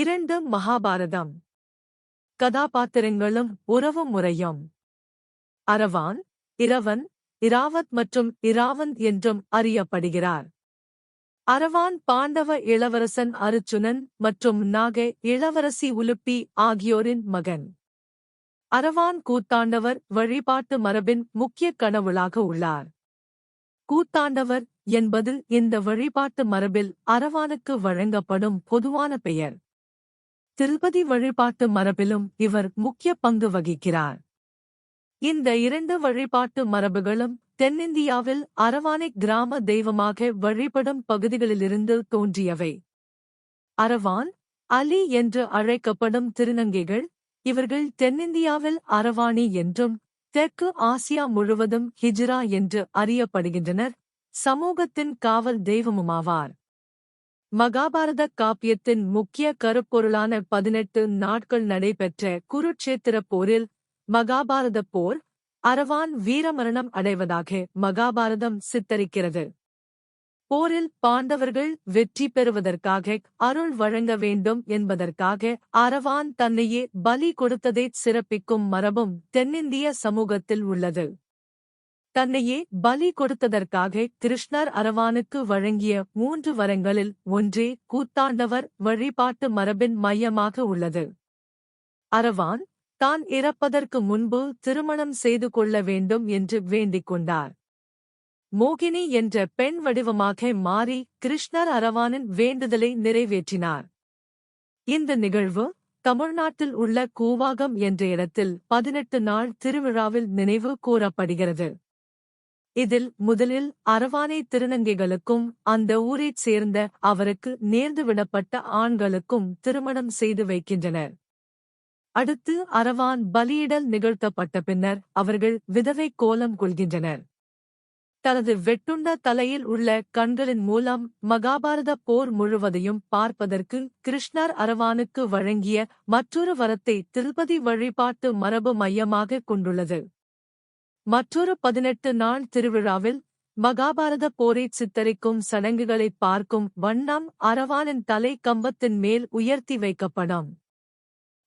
இரண்டு மகாபாரதம். கதாபாத்திரங்களும் உறவு முறையும். அரவான் இரவன் இராவத் மற்றும் இராவந்த் என்றும் அறியப்படுகிறார். அரவான் பாண்டவ இளவரசன் அருச்சுனன் மற்றும் நாக இளவரசி உலுப்பி ஆகியோரின் மகன். அரவான் கூத்தாண்டவர் வழிபாட்டு மரபின் முக்கிய கனவுளாக உள்ளார். கூத்தாண்டவர் என்பது இந்த வழிபாட்டு மரபில் அரவானுக்கு வழங்கப்படும் பொதுவான பெயர். திருப்பதி வழிபாட்டு மரபிலும் இவர் முக்கிய பங்கு வகிக்கிறார். இந்த இரண்டு வழிபாட்டு மரபுகளும் தென்னிந்தியாவில் அரவானை கிராம தெய்வமாக வழிபடும் பகுதிகளிலிருந்து தோன்றியவை. அரவான் அலி என்று அழைக்கப்படும் திருநங்கைகள் இவர்கள் தென்னிந்தியாவில் அரவாணி என்றும் தெற்கு ஆசியா முழுவதும் ஹிஜ்ரா என்று அறியப்படுகின்றனர். சமூகத்தின் காவல் தெய்வமுமாவார். மகாபாரத காப்பியத்தின் முக்கிய கருப்பொருளான பதினெட்டு நாட்கள் நடைபெற்ற குருட்சேத்திர போரில் மகாபாரத போர் அரவான் வீரமரணம் அடைவதாக மகாபாரதம் சித்தரிக்கிறது. போரில் பாண்டவர்கள் வெற்றி பெறுவதற்காக அருள் வழங்க வேண்டும் என்பதற்காக அரவான் தன்னையே பலி கொடுத்ததை சிறப்பிக்கும் மரபும் தென்னிந்திய சமூகத்தில் உள்ளது. தன்னையே பலி கொடுத்ததற்காக கிருஷ்ணர் அரவானுக்கு வழங்கிய மூன்று வரங்களில் ஒன்றே கூத்தாண்டவர் வழிபாட்டு மரபின் மையமாக உள்ளது. அரவான் தான் இறப்பதற்கு முன்பு திருமணம் செய்து கொள்ள வேண்டும் என்று வேண்டிக் கொண்டார். மோகினி என்ற பெண் வடிவமாக மாறி கிருஷ்ணர் அரவானின் வேண்டுதலை நிறைவேற்றினார். இந்த நிகழ்வு தமிழ்நாட்டில் உள்ள கூவாகம் என்ற இடத்தில் பதினெட்டு நாள் திருவிழாவில் நினைவு கூறப்படுகிறது. இதில் முதலில் அரவானை திருநங்கைகளுக்கும் அந்த ஊரைச் சேர்ந்த அவருக்கு நேர்ந்துவிடப்பட்ட ஆண்களுக்கும் திருமணம் செய்து வைக்கின்றனர். அடுத்து அரவான் பலியிடல் நிகழ்த்தப்பட்ட பின்னர் அவர்கள் விதவை கோலம் கொள்கின்றனர். தனது வெட்டுண்ட தலையில் உள்ள கண்களின் மூலம் மகாபாரத போர் முழுவதையும் பார்ப்பதற்கு கிருஷ்ணர் அரவானுக்கு வழங்கிய மற்றொரு வரத்தை திருப்பதி வழிபாட்டு மரபு மையமாக கொண்டுள்ளது. மற்றொரு பதினெட்டு நாள் திருவிழாவில் மகாபாரத போரை சித்தரிக்கும் சடங்குகளைப் பார்க்கும் வண்ணம் அரவானின் தலை கம்பத்தின் மேல் உயர்த்தி வைக்கப்படும்.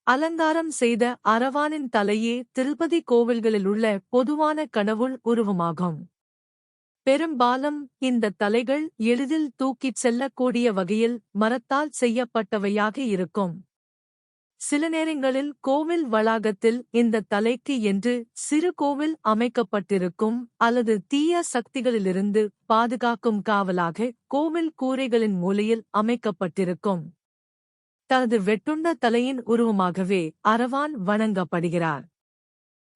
அலங்காரம் செய்த அரவானின் தலையே திருப்பதி கோவில்களிலுள்ள பொதுவான கடவுள் உருவமாகும். பெரும்பாலும் இந்த தலைகள் எளிதில் தூக்கிச் செல்லக்கூடிய வகையில் மரத்தால் செய்யப்பட்டவையாக இருக்கும். சில நேரங்களில் கோவில் வளாகத்தில் இந்த தலைக்கு என்று சிறு கோவில் அமைக்கப்பட்டிருக்கும் அல்லது தீய சக்திகளிலிருந்து பாதுகாக்கும் காவலாக கோவில் கூரைகளின் மூலையில் அமைக்கப்பட்டிருக்கும். தனது வெட்டுண்ட தலையின் உருவமாகவே அரவான் வணங்கப்படுகிறார்.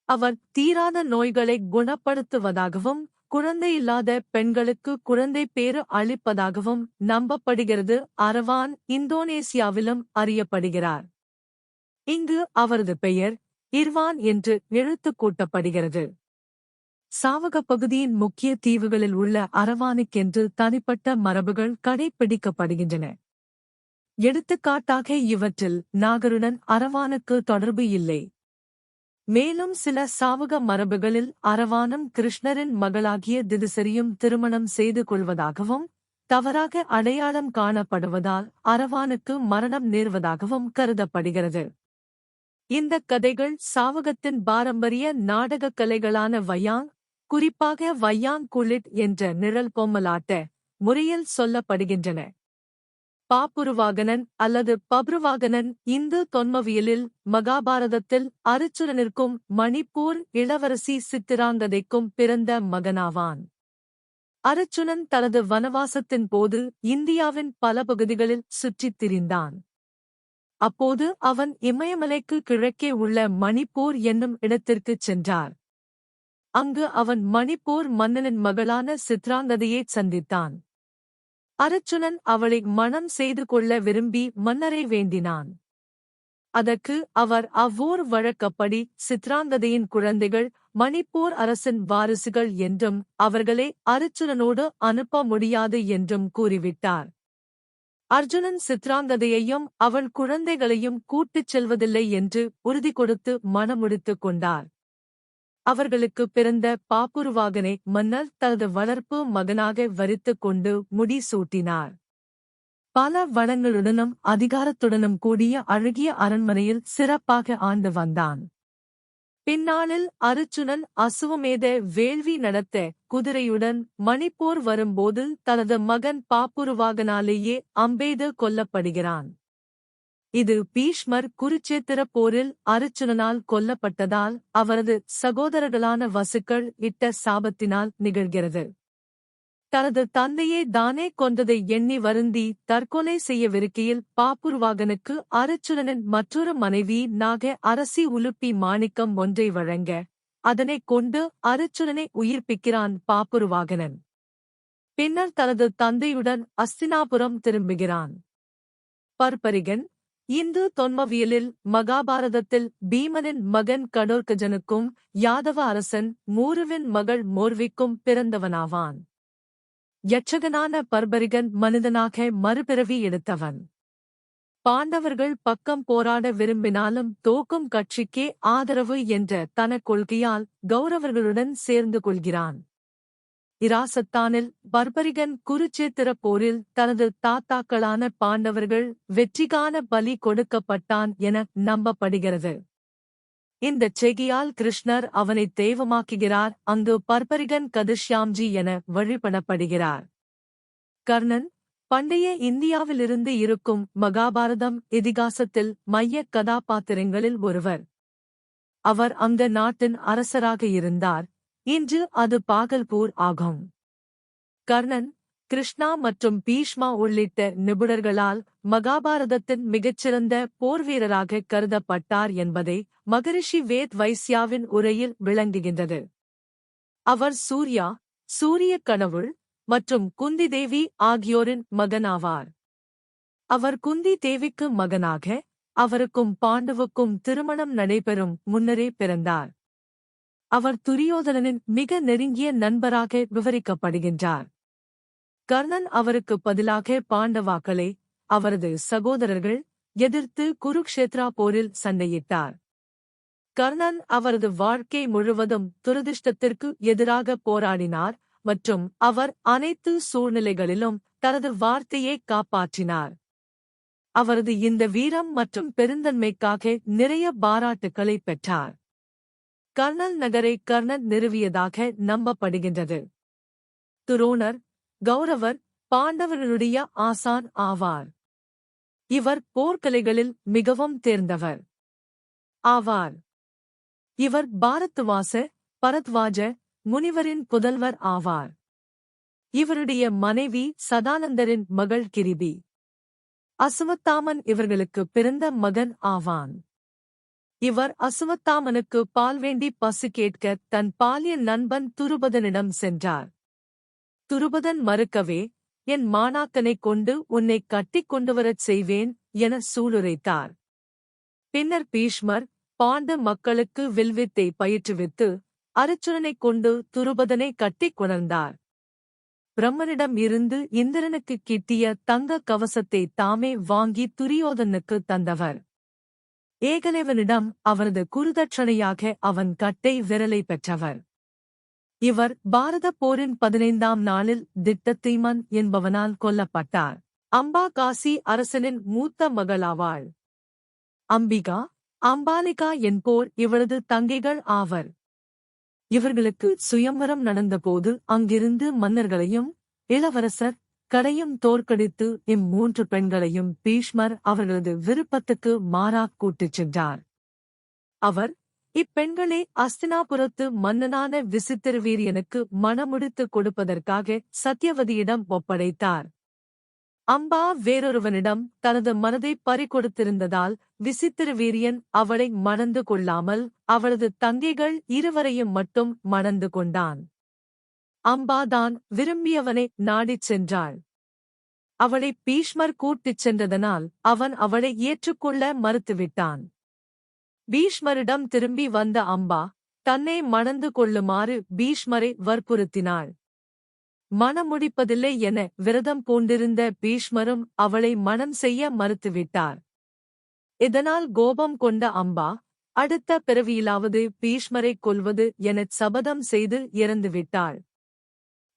அவர் தீராத நோய்களை குணப்படுத்துவதாகவும் குழந்தையில்லாத பெண்களுக்கு குழந்தை பேறு அளிப்பதாகவும் நம்பப்படுகிறது. அரவான் இந்தோனேசியாவிலும் அறியப்படுகிறார். இங்கு அவரது பெயர் இர்வான் என்று எழுத்து கூட்டப்படுகிறது. சாவக பகுதியின் முக்கிய தீவுகளில் உள்ள அரவானுக்கென்று தனிப்பட்ட மரபுகள் கடைபிடிக்கப்படுகின்றன எடுத்துக்காட்டாக இவற்றில் நாகருடன் அரவானுக்கு தொடர்பு இல்லை. மேலும் சில சாவக மரபுகளில் அரவானும் கிருஷ்ணரின் மகளாகிய திதிசரியும் திருமணம் செய்து கொள்வதாகவும் தவறாக அடையாளம் காணப்படுவதால் அரவானுக்கு மரணம் நேர்வதாகவும் கருதப்படுகிறது. இந்த கதைகள் சாவகத்தின் பாரம்பரிய நாடகக் கலைகளான வையாங் குறிப்பாக வையாங் குளிட் என்ற நிழல் பொம்மலாட்ட முறையில் சொல்லப்படுகின்றன. பாப்புருவாகனன் அல்லது பப்ருவாகனன் இந்து தொன்மவியலில் மகாபாரதத்தில் அருச்சுரனிற்கும் மணிப்பூர் இளவரசி சித்திராங்கதைக்கும் பிறந்த மகனாவான். அருச்சுனன் தனது வனவாசத்தின் போது இந்தியாவின் பல பகுதிகளில் சுற்றித் திரிந்தான். அப்போது அவன் இமயமலைக்கு கிழக்கே உள்ள மணிப்பூர் என்னும் இடத்திற்குச் சென்றார். அங்கு அவன் மணிப்பூர் மன்னனின் மகளான சித்ராங்கதையைச் சந்தித்தான். அரச்சுனன் அவளை மணம் செய்து கொள்ள விரும்பி மன்னரை வேண்டினான். அதற்கு அவர் அவ்வூர் வழக்கப்படி சித்ராங்கதையின் குழந்தைகள் மணிப்பூர் அரசின் வாரிசுகள் என்றும் அவர்களை அருச்சுனனோடு அனுப்ப முடியாது என்றும் கூறிவிட்டார். அர்ஜுனன் சித்ராங்கதையையும் அவள் குழந்தைகளையும் கூட்டிச் செல்வதில்லை என்று உறுதி கொடுத்து மனமுடித்துக் கொண்டார். அவர்களுக்கு பிறந்த பாப்புருவாகனை மன்னர் தனது வளர்ப்பு மகனாக வரித்துக் கொண்டு முடி சூட்டினார் பல வளங்களுடனும் அதிகாரத்துடனும் கூடிய அழகிய அரண்மனையில் சிறப்பாக ஆண்டு வந்தான். பின்னாளில் அருச்சுனன் அசுவமேத வேள்வி நடத்த குதிரையுடன் மணிப்போர் வரும்போது தனது மகன் பாப்புருவாகனாலேயே அம்பேத கொல்லப்படுகிறான். இது பீஷ்மர் குருச்சேத்திர போரில் அருச்சுனனால் கொல்லப்பட்டதால் அவரது சகோதரர்களான வசுக்கள் இட்ட சாபத்தினால் நிகழ்கிறது. தனது தந்தையே தானே கொண்டதை எண்ணி வருந்தி தற்கொலை செய்யவிருக்கையில் பாப்புருவாகனுக்கு அருச்சுனனின் மற்றொரு மனைவி நாக அரசி உலுப்பி மாணிக்கம் ஒன்றை வழங்க அதனைக் கொண்டு அருச்சுனனை உயிர்ப்பிக்கிறான் பாப்புருவாகனன். பின்னர் தனது தந்தையுடன் அஸ்தினாபுரம் திரும்புகிறான். பர்பரிகன் இந்து தொன்மவியலில் மகாபாரதத்தில் பீமனின் மகன் கடோர்கஜனுக்கும் யாதவ அரசன் மூருவின் மகள் மோர்விக்கும் பிறந்தவனாவான். யட்சகனான பர்பரிகன் மனிதனாக மறுபிறவி எடுத்தவன். பாண்டவர்கள் பக்கம் போராட விரும்பினாலும் தோக்கும் கட்சிக்கே ஆதரவு என்ற தன கொள்கையால் கௌரவர்களுடன் சேர்ந்து கொள்கிறான். இராசத்தானில் பர்பரிகன் குருச்சேத்திர போரில் தனது தாத்தாக்களான பாண்டவர்கள் வெற்றிகான பலி கொடுக்கப்பட்டான் என நம்பப்படுகிறது. இந்தச் செய்கையால் கிருஷ்ணர் அவனை தெய்வமாக்குகிறார் அங்கு பர்பரிகன் கதிர்ஷ்யாம்ஜி என வழிபடப்படுகிறார். கர்ணன் பண்டைய இந்தியாவிலிருந்து இருக்கும் மகாபாரதம் இதிகாசத்தில் மைய கதாபாத்திரங்களில் ஒருவர். அவர் அந்த நாட்டின் அரசராக இருந்தார். இன்று அது பாகல்பூர் ஆகும் கர்ணன் கிருஷ்ணா மற்றும் பீஷ்மா உள்ளிட்ட நிபுணர்களால் மகாபாரதத்தின் மிகச்சிறந்த போர்வீரராக கருதப்பட்டார் என்பதை மகரிஷி வேத் வைஸ்யாவின் உரையில் விளங்குகின்றது. அவர் சூர்யா சூரிய கனவுள் மற்றும் குந்தி தேவி ஆகியோரின் மகனாவார். அவர் குந்தி தேவிக்கு மகனாக அவருக்கும் பாண்டவுக்கும் திருமணம் நடைபெறும் முன்னரே பிறந்தார். அவர் துரியோதனனின் மிக நெருங்கிய நண்பராக விவரிக்கப்படுகின்றார். கர்ணன் அவருக்கு பதிலாக பாண்டவாக்களை அவரது சகோதரர்கள் எதிர்த்து குருக்ஷேத்ரா போரில் சண்டையிட்டார். கர்ணன் அவரது வாழ்க்கை முழுவதும் துரதிர்ஷ்டத்திற்கு எதிராக போராடினார் மற்றும் அவர் அனைத்து சூழ்நிலைகளிலும் தனது வார்த்தையை காப்பாற்றினார். அவரது இந்த வீரம் மற்றும் பெருந்தன்மைக்காக நிறைய பாராட்டுக்களை பெற்றார். கர்ணல் நகரை கர்ணன் நிறுவியதாக நம்பப்படுகின்றது. துரோணர் கௌரவர் பாண்டவர்களுடைய ஆசான் ஆவார். இவர் போர்க்கலைகளில் மிகவும் தேர்ந்தவர். ஆவார். இவர் பாரத்வாச பரத்வாஜ முனிவரின் புதல்வர் ஆவார். இவருடைய மனைவி சதானந்தரின் மகள் கிரிபி. அசுவத்தாமன் இவர்களுக்கு பிறந்த மகன் ஆவான். இவர் அசுவத்தாமனுக்கு பால் வேண்டி பசு கேட்க தன் பாலிய நண்பன் துருபதனிடம் சென்றார். துருபதன் மறுக்கவே என் மாணாக்கனைக் கொண்டு உன்னை கட்டிக் கொண்டுவரச் செய்வேன் என சூளுரைத்தார். பின்னர் பீஷ்மர் பாண்ட மக்களுக்கு வில்வித்தை பயிற்றுவித்து அருச்சுரனைக் கொண்டு துருபதனை கட்டிக் கொணர்ந்தார். பிரம்மனிடம் இருந்து இந்திரனுக்கு கிட்டிய தங்க கவசத்தை தாமே வாங்கி துரியோதனுக்கு தந்தவர். ஏகலேவனிடம் அவரது குருதட்சணையாக அவன் கட்டை விரலை பெற்றவர். இவர் பாரத போரின் பதினைந்தாம் நாளில் திட்டத்தீமன் என்பவனால் கொல்லப்பட்டார். அம்பா காசி அரசனின் மூத்த மகளாவாள். அம்பிகா அம்பாலிகா என்போர் இவரது தங்கைகள் ஆவர். இவர்களுக்கு சுயம்பரம் நடந்தபோது அங்கிருந்து மன்னர்களையும் இளவரசர் கடையும் தோற்கடித்து இம்மூன்று பெண்களையும் பீஷ்மர் அவர்களது விருப்பத்துக்கு மாறாக் கூட்டிச் சென்றார். அவர் இப்பெண்களை அஸ்தினாபுரத்து மன்னனான விசித்திரவீரியனுக்கு மணமுடித்துக் கொடுப்பதற்காக சத்யவதியிடம் ஒப்படைத்தார். அம்பா வேறொருவனிடம் தனது மனதை பறிகொடுத்திருந்ததால் விசித்திரவீரியன் அவளை மணந்து கொள்ளாமல் அவளது தங்கைகள் இருவரையும் மட்டும் மணந்து கொண்டான். அம்பாதான் விரும்பியவனை நாடிச் சென்றாள். அவளை பீஷ்மர் கூட்டிச் சென்றதனால் அவன் அவளை ஏற்றுக்கொள்ள மறுத்துவிட்டான். பீஷ்மரிடம் திரும்பி வந்த அம்பா தன்னை மணந்து கொள்ளுமாறு பீஷ்மரை வற்புறுத்தினாள். மணமுடிப்பதில்லை என விரதம் பூண்டிருந்த பீஷ்மரும் அவளை மணம் செய்ய மறுத்துவிட்டார். இதனால் கோபம் கொண்ட அம்பா அடுத்த பிறவியிலாவது பீஷ்மரைக் கொல்வது எனச் சபதம் செய்து இறந்துவிட்டாள்.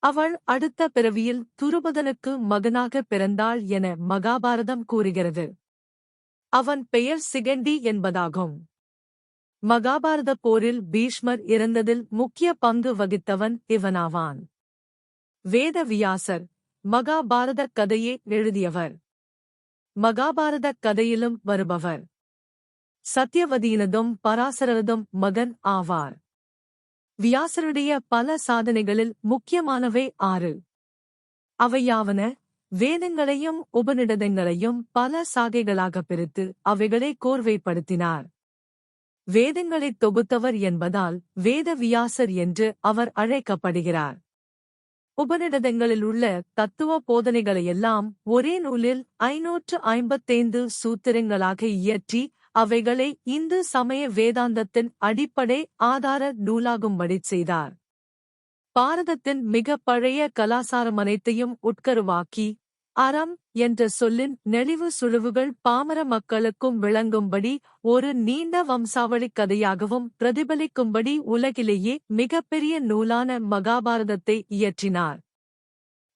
அவள் அடுத்த பிறவியில் துருபதனுக்கு மகனாக பிறந்தாள் என மகாபாரதம் கூறுகிறது. அவன் பெயர் சிகண்டி என்பதாகும். மகாபாரத போரில் பீஷ்மர் இறந்ததில் முக்கிய பங்கு வகித்தவன் இவனாவான். வேத வியாசர் மகாபாரத கதையை எழுதியவர். மகாபாரத கதையிலும் வருபவர். சத்யவதியினதும் பராசரரதும் மகன் ஆவார். வியாசருடைய பல சாதனைகளில் முக்கியமானவை ஆறு. அவையாவன வேதங்களையும் உபநிடதங்களையும் பல சாகைகளாக பிரித்து அவைகளை கோர்வைப்படுத்தினார். வேதங்களைத் தொகுத்தவர் என்பதால் வேத வியாசர் என்று அவர் அழைக்கப்படுகிறார். உபநிடதங்களில் உள்ள தத்துவ போதனைகளையெல்லாம் ஒரே நூலில் ஐநூற்று ஐம்பத்தைந்து சூத்திரங்களாக இயற்றி அவைகளை இந்து சமய வேதாந்தத்தின் அடிப்படை ஆதார நூலாகும்படி செய்தார். பாரதத்தின் மிக பழைய கலாசாரம் அனைத்தையும் உட்கருவாக்கி அறம் என்ற சொல்லின் நெளிவு சுழுவுகள் பாமர மக்களுக்கும் விளங்கும்படி ஒரு நீண்ட வம்சாவளிக் கதையாகவும் பிரதிபலிக்கும்படி உலகிலேயே மிகப்பெரிய நூலான மகாபாரதத்தை இயற்றினார்.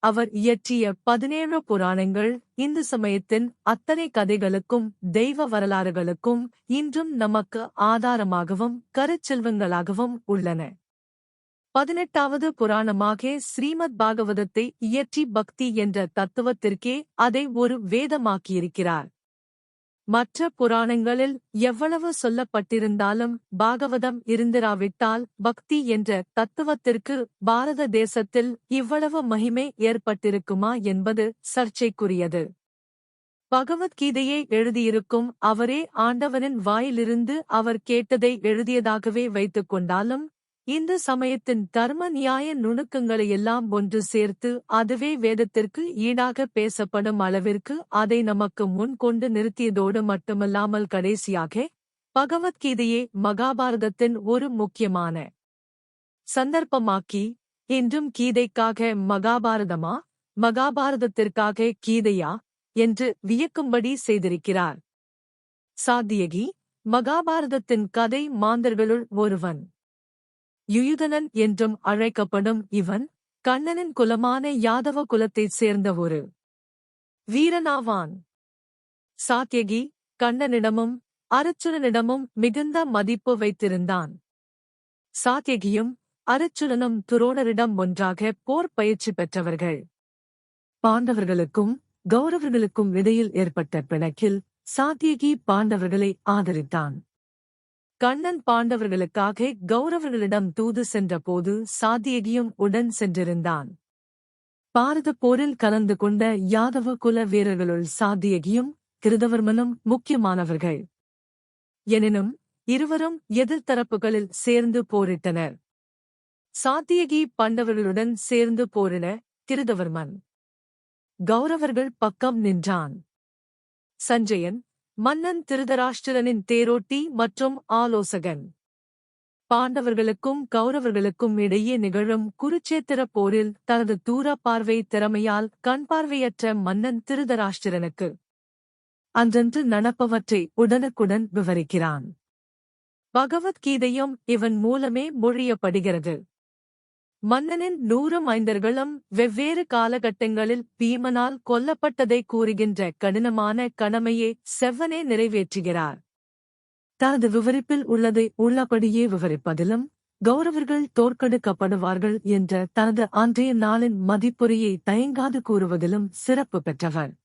அவர் இயற்றிய பதினேழு புராணங்கள் இந்து சமயத்தின் அத்தனை கதைகளுக்கும் தெய்வ வரலாறுகளுக்கும் இன்றும் நமக்கு ஆதாரமாகவும் கருச்செல்வங்களாகவும் உள்ளன. பதினெட்டாவது புராணமாக ஸ்ரீமத் பாகவதத்தை இயற்றி பக்தி என்ற தத்துவத்திற்கே அதை ஒரு வேதமாக்கியிருக்கிறார். மற்ற புராணங்களில் எவ்வளவு சொல்லப்பட்டிருந்தாலும் பாகவதம் இருந்திராவிட்டால் பக்தி என்ற தத்துவத்திற்கு பாரத தேசத்தில் இவ்வளவு மகிமை ஏற்பட்டிருக்குமா என்பது சர்ச்சைக்குரியது. பகவத்கீதையை எழுதியிருக்கும் அவரே ஆண்டவனின் வாயிலிருந்து அவர் கேட்டதை எழுதியதாகவே வைத்துக் கொண்டாலும் இந்து சமயத்தின் தர்ம நியாய நுணுக்கங்களை எல்லாம் ஒன்று சேர்த்து அதுவே வேதத்திற்கு ஈடாக பேசப்படும் அளவிற்கு அதை நமக்கு முன் கொண்டு நிறுத்தியதோடு மட்டுமல்லாமல் கடைசியாக பகவத்கீதையே மகாபாரதத்தின் ஒரு முக்கியமான சந்தர்ப்பமாக்கி இன்றும் கீதைக்காக மகாபாரதமா மகாபாரதத்திற்காக கீதையா என்று வியக்கும்படி செய்திருக்கிறார். சாத்தியகி மகாபாரதத்தின் கதை மாந்தர்களுள் ஒருவன். யுயுதனன் என்றும் அழைக்கப்படும் இவன் கண்ணனின் குலமான யாதவ குலத்தைச் சேர்ந்த ஒரு வீரனாவான். சாத்யகி கண்ணனிடமும் அரச்சுரனிடமும் மிகுந்த மதிப்பு வைத்திருந்தான். சாத்தியகியும் அரச்சுரனும் துரோணரிடம் ஒன்றாக போர் பயிற்சி பெற்றவர்கள். பாண்டவர்களுக்கும் கௌரவர்களுக்கும் இடையில் ஏற்பட்ட பிணக்கில் சாத்தியகி பாண்டவர்களை ஆதரித்தான். கண்ணன் பாண்டவர்களுக்காக கௌரவர்களிடம் தூது சென்றபோது சாத்தியகியும் உடன் சென்றிருந்தான். பாரத போரில் கலந்து கொண்ட யாதவ குல வீரர்களுள் சாத்தியகியும் கிருதவர்மனும் முக்கியமானவர்கள். எனினும் இருவரும் எதிர்த்தரப்புகளில் சேர்ந்து போரிட்டனர். சாத்தியகி பாண்டவர்களுடன் சேர்ந்து போரின கிருதவர்மன். கௌரவர்கள் பக்கம் நின்றான். சஞ்சயன் மன்னன் திருதராஷ்டிரனின் தேரோட்டி மற்றும் ஆலோசகன். பாண்டவர்களுக்கும் கௌரவர்களுக்கும் இடையே நிகழும் குருச்சேத்திர போரில் தனது தூர பார்வை திறமையால் கண் பார்வையற்ற மன்னன் திருதராஷ்டிரனுக்கு அன்றன்று நடப்பவற்றை உடனுக்குடன் விவரிக்கிறான். பகவத்கீதையும் இவன் மூலமே மொழியப்படுகிறது. மன்னனின் நூறு மைந்தர்களும் வெவ்வேறு காலகட்டங்களில் பீமனால் கொல்லப்பட்டதை கூறுகின்ற கடினமான கடமையை செவ்வனே நிறைவேற்றுகிறார். தனது விவரிப்பில் உள்ளதை உள்ளபடியே விவரிப்பதிலும் கௌரவர்கள் தோற்கெடுக்கப்படுவார்கள் என்ற தனது அன்றைய நாளின் மதிப்புரையை தயங்காது கூறுவதிலும் சிறப்பு பெற்றவர்.